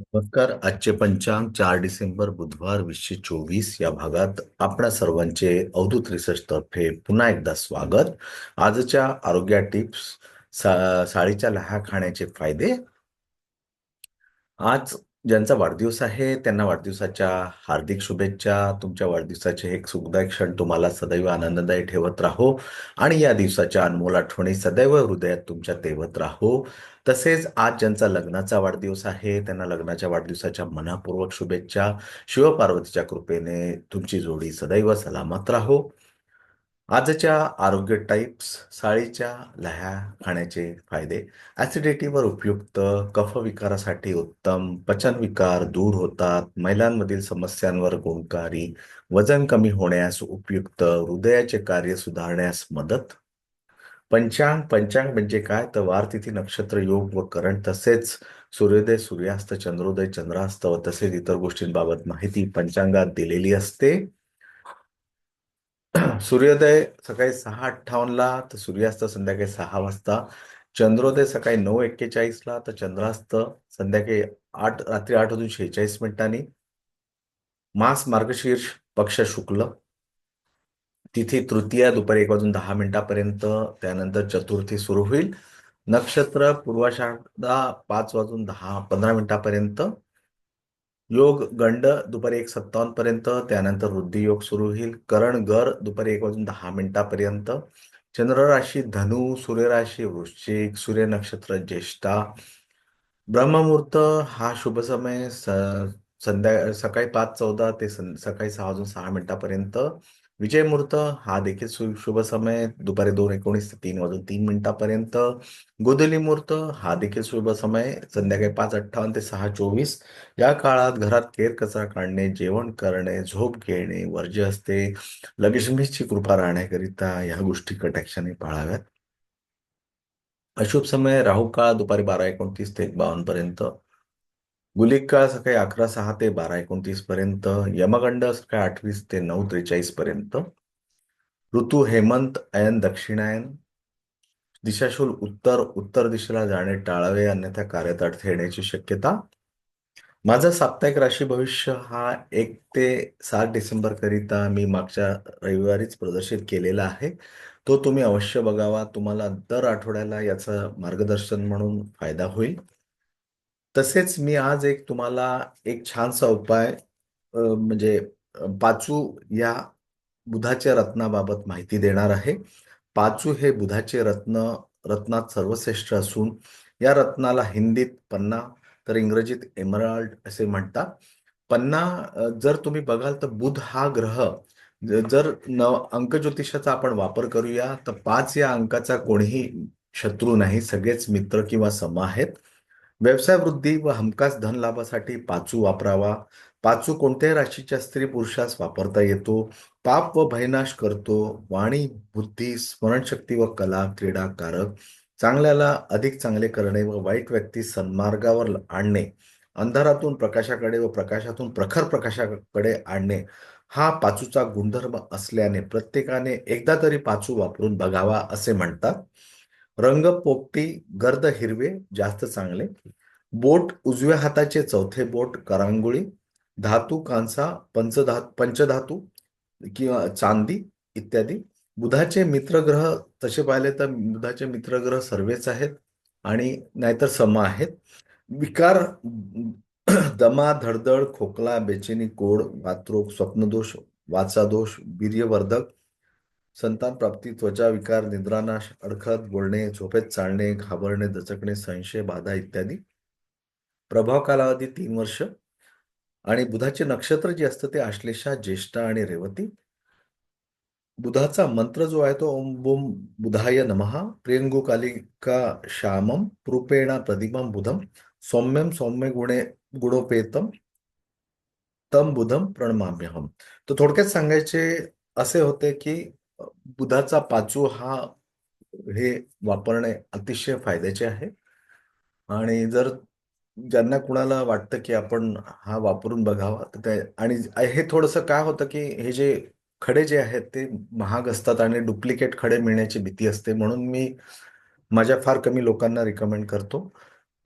नमस्कार. आजचे पंचांग चार डिसेंबर बुधवार वीसशे चोवीस या भागात आपणा सर्वांचे अवधूत रिसर्च तर्फे पुन्हा एकदा स्वागत. आजच्या आरोग्य टिप्स सा साळीच्या लहा खाण्याचे फायदे. आज ज्यांचा वाढदिवस आहे त्यांना वाढदिवसाच्या हार्दिक शुभेच्छा. तुमच्या वाढदिवसाचे एक सुखदायक क्षण तुम्हाला सदैव आनंददायी ठेवत राहो आणि या दिवसाच्या अनमोल आठवणी सदैव हृदयात तुमच्या तेवत राहो. तसेच आज ज्यांचा लग्नाचा वाढदिवस आहे त्यांना लग्नाच्या वाढदिवसाच्या मनापूर्वक शुभेच्छा. शिवपार्वतीच्या कृपेने तुमची जोडी सदैव सलामत राहो. आजच्या आरोग्य टाईप्स साळीच्या लह्या खाण्याचे फायदे ॲसिडिटीवर उपयुक्त कफ विकारासाठी उत्तम पचन विकार दूर होतात महिलांमधील समस्यांवर गुणकारी वजन कमी होण्यास उपयुक्त हृदयाचे कार्य सुधारण्यास मदत. पंचांग पंचांग म्हणजे काय? तर वारतिथी नक्षत्र योग व करण तसेच सूर्योदय सूर्यास्त चंद्रोदय चंद्रास्त व तसेच इतर गोष्टींबाबत माहिती पंचांगात दिलेली असते. सूर्योदय सकाळी सहा अठ्ठावन्नला तर सूर्यास्त संध्याकाळी सहा वाजता. चंद्रोदय सकाळी नऊ एक्केचाळीसला तर चंद्रास्त संध्याकाळी आठ रात्री आठ वाजून शेहेचाळीस मिनिटांनी. मास मार्गशीर्ष पक्ष शुक्ल. तिथी तृतीया दुपारी एक वाजून दहा मिनिटापर्यंत त्यानंतर चतुर्थी सुरू होईल. नक्षत्र पूर्वाषाढा पाच वाजून दहा पंधरा मिनिटापर्यंत. योग गंड दुपारी एक सत्तावन्न पर्यंत त्यानंतर वृद्धी योग सुरू होईल. करण गर दुपारी एक वाजून दहा मिनिटापर्यंत. चंद्र राशी धनु सूर्यराशी वृश्चिक सूर्य नक्षत्र ज्येष्ठा. ब्रह्ममुहूर्त हा शुभ समय संध्या सकाळी पाच चौदा ते सकाळी सहा वाजून सहा मिनिटापर्यंत. विजय मुहूर्त हा देखील शुभ समय. दुपारी दोन एकोणीस ते तीन वाजून तीन मिनिटापर्यंत. गोधुली मुहूर्त हा देखील शुभ समय. संध्याकाळी पाच अठ्ठावन्न ते सहा चोवीस. या काळात घरात केर कचरा काढणे जेवण करणे झोप घेणे वर्ज्य असते. लक्ष्मीची कृपा राहण्याकरिता या गोष्टी कटाक्षाने पाळाव्यात. अशुभ समय राहू काळ दुपारी बारा एकोणतीस ते बावन्न पर्यंत गुलिका सकाळी अकरा सहा ते बारा एकोणतीस पर्यंत यमगंड सकाळी अठवीस ते नऊ त्रेचाळीस पर्यंत. ऋतू हेमंत अयन दक्षिणायन. दिशाशूल उत्तर उत्तर दिशेला जाणे टाळावे अन्यथा कार्यात अडथळे येण्याची शक्यता. माझा साप्ताहिक राशी भविष्य हा एक ते सात डिसेंबर करिता मी मागच्या रविवारीच प्रदर्शित केलेला आहे. तो तुम्ही अवश्य बघावा. तुम्हाला दर आठवड्याला याचं मार्गदर्शन म्हणून फायदा होईल. तसेच मी आज एक तुम्हाला एक छानसा उपाय म्हणजे पाचू या बुधाच्या रत्नाबाबत माहिती देणार आहे. पाचू हे बुधाचे रत्न रत्नात सर्वश्रेष्ठ असून या रत्नाला हिंदीत पन्ना तर इंग्रजीत एमराल्ड असे म्हणतात. पन्ना जर तुम्ही बघाल तर बुध हा ग्रह जर न अंक ज्योतिषाचा आपण वापर करूया तर पाच या अंकाचा कोणीही शत्रू नाही सगळेच मित्र किंवा सम आहेत. व्यवसाय वृद्धी व हमखास धन लाभासाठी पाचू वापरावा. पाचू कोणत्याही राशीच्या स्त्री पुरुषास वापरता येतो. पाप व भयनाश करतो. वाणी बुद्धी स्मरणशक्ती व कला क्रीडा कारक चांगल्याला अधिक चांगले करणे व वाईट व्यक्ती सन्मार्गावर आणणे. अंधारातून प्रकाशाकडे व प्रकाशातून प्रखर प्रकाशाकडे आणणे. हा पाचूचा गुणधर्म असल्याने प्रत्येकाने एकदा तरी पाचू वापरून बघावा असे म्हणतात. रंग पोपटी गर्द हिरवे जास्त चांगले. बोट उजव्या हाताचे चौथे बोट करांगुळी. धातू कांसा पंचधा पंचधातू किंवा चांदी इत्यादी. बुधाचे मित्रग्रह तसे पाहिले तर बुधाचे मित्रग्रह सर्वेच आहेत आणि नाहीतर सम आहेत. विकार दमा धडधड खोकला बेचेनी कोड वात्रोग स्वप्नदोष वाचादोष वीर्यवर्धक संतान प्राप्ती त्वचा विकार निद्रानाश अडखत बोलणे झोपेत चालणे घाबरणे दचकणे संशय बाधा इत्यादी. प्रभाव कालावधी तीन वर्ष. आणि बुधाचे नक्षत्र जे असतं ते आश्लेषा ज्येष्ठा आणि रेवती. बुधाचा मंत्र जो आहे तो ओम बोम बुधाय नमहा प्रियंगु कालिका श्यामम रूपेणा प्रदीपम बुधम सौम्यम सौम्य गुणे गुणोपेतम तम बुधम प्रणमाम्यहम तर थोडक्यात सांगायचे असे होते की बुधाचा पाचू हा हे वापरणे अतिशय फायद्याचे आहे. आणि जर ज्यांना कुणाला वाटतं की आपण हा वापरून बघावा तर ते आणि हे थोडंसं काय होतं की हे जे खडे जे आहेत ते महाग असतात आणि डुप्लिकेट खडे मिळण्याची भीती असते म्हणून मी माझ्या फार कमी लोकांना रिकमेंड करतो.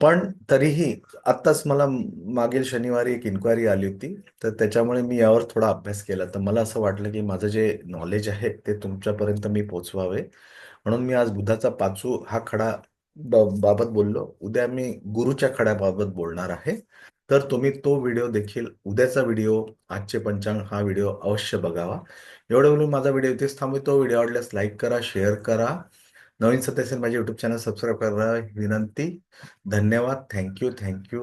पण तरीही आत्ताच मला मागील शनिवारी एक इन्क्वायरी आली होती. तर त्याच्यामुळे मी यावर थोडा अभ्यास केला. तर मला असं वाटलं की माझं जे नॉलेज आहे ते तुमच्यापर्यंत मी पोचवावे. म्हणून मी आज बुधाचा पाचू हा खडा ब- बाबत बोललो. उद्या मी गुरुच्या खड्याबाबत बोलणार आहे. तर तुम्ही तो व्हिडिओ देखील उद्याचा व्हिडिओ आजचे पंचांग हा व्हिडिओ अवश्य बघावा. एवढं बोलून माझा व्हिडिओ इथेच थांबवतो. व्हिडिओ आवडल्यास लाईक करा शेअर करा. नवीन सदस्य माझे युट्यूब चॅनल सबस्क्राईब करा विनंती. धन्यवाद. Thank you thank you